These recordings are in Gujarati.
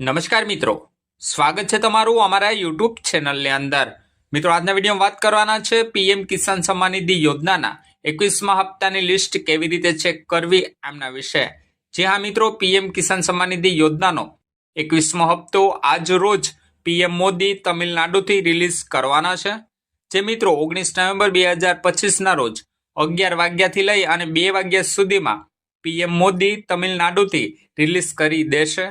નમસ્કાર મિત્રો. સ્વાગત છે તમારું અમારા યુટ્યુબ ચેનલની અંદર. મિત્રો, આજના વિડીયોમાં વાત કરવાના છે પીએમ કિસાન સન્માન નિધિ યોજનાના એકવીસમા હપ્તાની લિસ્ટ કેવી રીતે ચેક કરવી એમના વિશે. જે હા મિત્રો, પીએમ કિસાન સન્માન નિધિ યોજનાનો એકવીસમો હપ્તો આજ રોજ પીએમ મોદી તમિલનાડુથી રિલીઝ કરવાના છે. જે મિત્રો, ઓગણીસ નવેમ્બર બે હજાર પચીસના રોજ અગિયાર વાગ્યાથી લઈ અને બે વાગ્યા સુધીમાં પીએમ મોદી તમિલનાડુથી રિલીઝ કરી દેશે.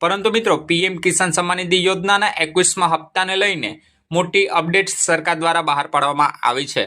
પરંતુ મિત્રો, પીએમ કિસાન સન્માન નિધિ યોજનાના એકવીસમા હપ્તાને લઈને મોટી અપડેટ સરકાર દ્વારા બહાર પાડવામાં આવી છે.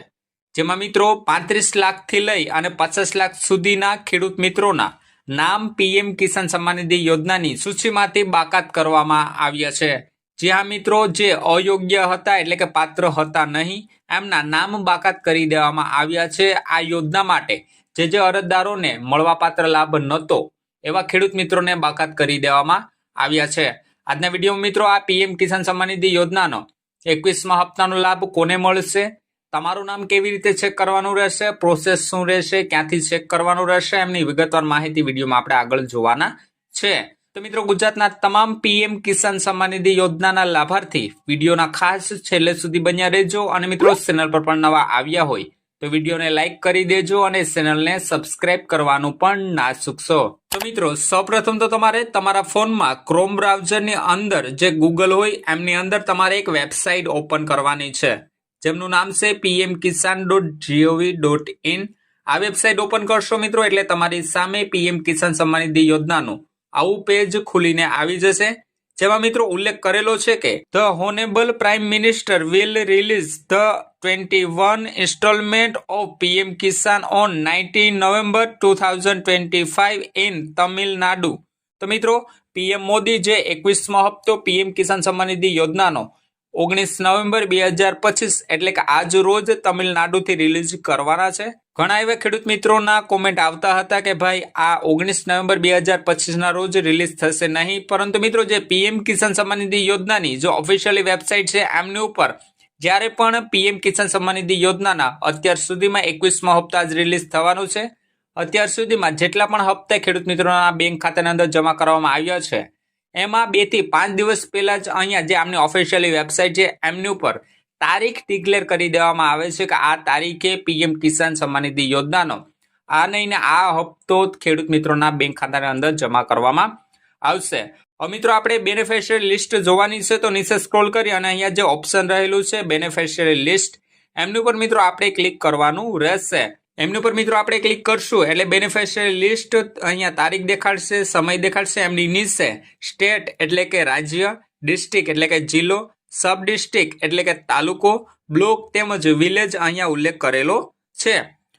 જેમાં મિત્રો, પાંત્રીસ લાખથી લઈ અને પચાસ લાખ સુધીના ખેડૂત મિત્રોના નામ પીએમ કિસાન સન્માન નિધિ યોજનાની સૂચિમાંથી બાકાત કરવામાં આવ્યા છે. જ્યાં મિત્રો, જે અયોગ્ય હતા એટલે કે પાત્ર હતા નહીં, એમના નામ બાકાત કરી દેવામાં આવ્યા છે. આ યોજના માટે જે જે અરજદારોને મળવાપાત્ર લાભ નહોતો, એવા ખેડૂત મિત્રોને બાકાત કરી દેવામાં આવ્યા છે. આજના વીડિયો મિત્રો આ પીએમ કિસાન સન્માન નિધિ યોજનાનો એકવીસમા હપ્તાનો લાભ કોને મળશે? તમારું નામ કેવી રીતે ચેક કરવાનું રહેશે? પ્રોસેસ શું રહેશે? ક્યાંથી ચેક કરવાનું રહેશે? એમની વિગતવાર માહિતી વિડીયોમાં આપણે આગળ જોવાના છે. તો મિત્રો ગુજરાતના તમામ પીએમ કિસાન સન્માન નિધિ યોજનાના લાભાર્થી વિડીયોના ખાસ છેલ્લે સુધી બન્યા રહેજો. અને મિત્રો ચેનલ પર પણ નવા આવ્યા હોય તો વિડીયોને લાઇક કરી દેજો અને ચેનલને સબસ્ક્રાઇબ કરવાનું પણ ના ચૂકશો. તો મિત્રો, સૌપ્રથમ તો તમારે તમારા ફોનમાં ક્રોમ બ્રાઉઝરની અંદર જે ગૂગલ હોય, એમની અંદર તમારે એક વેબસાઇટ ઓપન કરવાની છે. જેમનું નામ છે PM Kisan dot G O V dot in આ વેબસાઇટ ઓપન કરશો મિત્રો એટલે તમારી સામે પીએમ કિસાન સન્માન નિધિ યોજનાનું આવું પેજ ખુલીને આવી જશે. જેમાં મિત્રો ઉલ્લેખ કરેલો છે કે the honourable prime minister will release the twenty one installment of PM Kisan on nineteen November two thousand twenty five in Tamil Nadu. તો મિત્રો, પીએમ મોદી જે એકવીસમો હપ્તો પીએમ કિસાન સન્માન નિધિ યોજનાનો ઓગણીસ નવેમ્બર બે હજાર પચીસ, એટલે કે આજ રોજ તમિલનાડુથી રિલીઝ કરવાના છે. ઘણા એવા ખેડૂત મિત્રોના કોમેન્ટ આવતા હતા કે ભાઈ, આ ઓગણીસ નવેમ્બર બે હજાર પચીસના રોજ રિલીઝ થશે નહીં. પરંતુ મિત્રો, જે પીએમ કિસાન સન્માન નિધિ યોજનાની જો ઓફિશિયલી વેબસાઇટ છે એમની ઉપર, જ્યારે પણ પીએમ કિસાન સન્માન નિધિ યોજનાના અત્યાર સુધીમાં એકવીસમો હપ્તા જ રિલીઝ થવાનું છે. અત્યાર સુધીમાં જેટલા પણ હપ્તા ખેડૂત મિત્રોના બેંક ખાતાની અંદર જમા કરવામાં આવ્યા છે એમાં બેથી પાંચ દિવસ પહેલા જ અહીંયા જે આમની ઓફિશિયલી વેબસાઇટ છે, એમની ઉપર તારીખ ડિક્લેર કરી દેવામાં આવે છે કે આ તારીખે પીએમ કિસાન સન્માન નિધિ યોજનાનો આ નહીં આ હપ્તો ખેડૂત મિત્રોના બેંક ખાતાની અંદર જમા કરવામાં આવશે. હવે મિત્રો આપણે બેનિફિશિયરી લિસ્ટ જોવાની છે તો નીચે સ્ક્રોલ કરી અને અહીંયા જે ઓપ્શન રહેલું છે બેનિફિશિયરી લિસ્ટ એમની ઉપર મિત્રો આપણે ક્લિક કરવાનું રહેશે. એમની ઉપર મિત્રો આપણે ક્લિક કરશું. એટલે બેનિફિશિયરી લિસ્ટ અહીંયા તારીખ દેખાડશે, સમય દેખાડશે, એમની નીચે સ્ટેટ એટલે કે રાજ્ય ડિસ્ટ્રિક્ટ એટલે કે જિલ્લો સબ ડિસ્ટ્રિક્ટ એટલે કે તાલુકો બ્લોક તેમજ વિલેજ અહીંયા ઉલ્લેખ કરેલો છે.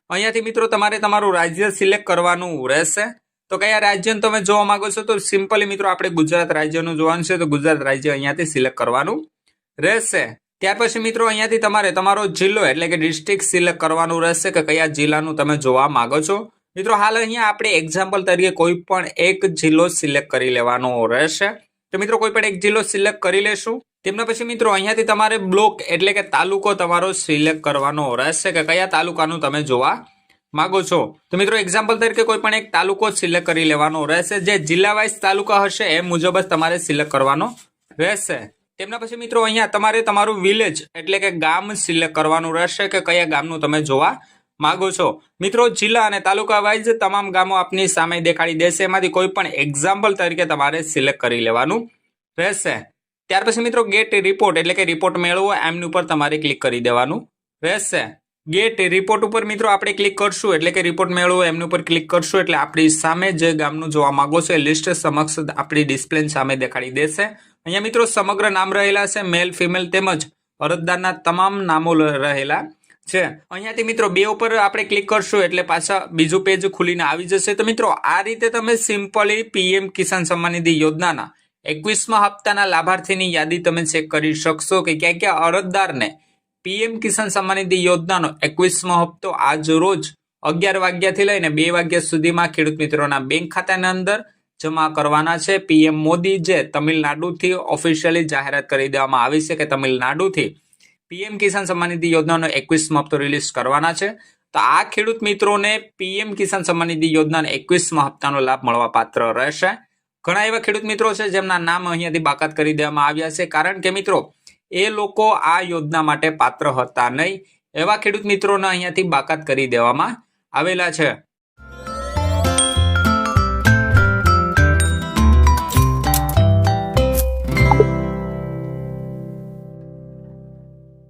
અહીંયાથી મિત્રો તમારે તમારું રાજ્ય સિલેક્ટ કરવાનું રહેશે. તો કયા રાજ્યનું તમે જોવા માંગો છો? તો સિમ્પલી મિત્રો આપણે ગુજરાત રાજ્યનું જોવાનું છે. તો ગુજરાત રાજ્ય અહીંયાથી સિલેક્ટ કરવાનું રહેશે. ત્યાર પછી મિત્રો અહીંયાથી તમારે તમારો જિલ્લો એટલે કે ડિસ્ટ્રિક્ટ સિલેક્ટ કરવાનું રહેશે કે કયા જિલ્લાનું તમે જોવા માંગો છો. મિત્રો હાલ અહીંયા આપણે એક્ઝામ્પલ તરીકે કોઈ પણ એક જિલ્લો સિલેક્ટ કરી લેવાનો રહેશે. તો મિત્રો કોઈ પણ એક જિલ્લો સિલેક્ટ કરી લેશું. તેમના પછી મિત્રો અહીંયાથી તમારે બ્લોક એટલે કે તાલુકો તમારો સિલેક્ટ કરવાનો રહેશે કે કયા તાલુકાનું તમે જોવા માગો છો. તો મિત્રો એક્ઝામ્પલ તરીકે કોઈ પણ એક તાલુકો સિલેક્ટ કરી લેવાનો રહેશે. જે જિલ્લા વાઇઝ તાલુકા હશે એ મુજબ જ તમારે સિલેક્ટ કરવાનો રહેશે. તેમના પછી મિત્રો અહીંયા તમારે તમારું વિલેજ એટલે કે ગામ સિલેક્ટ કરવાનું રહેશે કે કયા ગામનું તમે જોવા માગો છો. મિત્રો, જિલ્લા અને તાલુકા વાઇઝ તમામ ગામો આપની સામે દેખાડી દેશે. એમાંથી કોઈ પણ એક્ઝામ્પલ તરીકે તમારે સિલેક્ટ કરી લેવાનું રહેશે. ત્યાર પછી મિત્રો ગેટ રિપોર્ટ એટલે કે રિપોર્ટ મેળવો, એમની ઉપર તમારે ક્લિક કરી દેવાનું રહેશે. ગેટ રિપોર્ટ ઉપર મિત્રો આપણે ક્લિક કરશું. એટલે કે રિપોર્ટ મેળવો, એમની ઉપર ક્લિક કરશું. એટલે આપણી સામે જે ગામનું જોવા માંગો છો એ લિસ્ટ સમક્ષ આપણી ડિસ્પ્લે સામે દેખાડી દેશે. અહીંયા મિત્રો સમગ્ર નામ રહેલા છે મેલ ફિમેલ તેમજ અરજદારના તમામ નામો રહેલા છે. અહીંયાથી મિત્રો બે ઉપર આપણે ક્લિક કરશું, એટલે પાછા બીજું પેજ ખુલીને આવી જશે. તો મિત્રો આ રીતે તમે સિમ્પલી પીએમ કિસાન સન્માન નિધિ યોજનાના એકવીસમા હપ્તાના લાભાર્થીની યાદી તમે ચેક કરી શકશો કે ક્યાં ક્યાં અરજદારને પીએમ કિસાન સન્માન નિધિ યોજનાનો એકવીસમો હપ્તો આજ રોજ અગિયાર વાગ્યાથી લઈને બે વાગ્યા સુધીમાં ખેડૂત મિત્રોના બેંક ખાતાની અંદર જમા કરવાના છે. પીએમ મોદી જે તમિલનાડુથી ઓફિશિયલી જાહેરાત કરી દેવામાં આવી છે કે તમિલનાડુથી પીએમ કિસાન સન્માન નિધિ યોજનાનો એકવીસમો હપ્તો રિલીઝ કરવાના છે. તો આ ખેડૂત મિત્રોને પીએમ કિસાન સન્માન નિધિ યોજનાના એકવીસમા હપ્તાનો લાભ મળવા પાત્ર રહેશે. ઘણા એવા ખેડૂત મિત્રો છે જેમના નામ અહીંયાથી બાકાત કરી દેવામાં આવ્યા છે. કારણ કે મિત્રો એ લોકો આ યોજના માટે પાત્ર હતા નહીં. એવા ખેડૂત મિત્રોને અહીંયાથી બાકાત કરી દેવામાં આવેલા છે.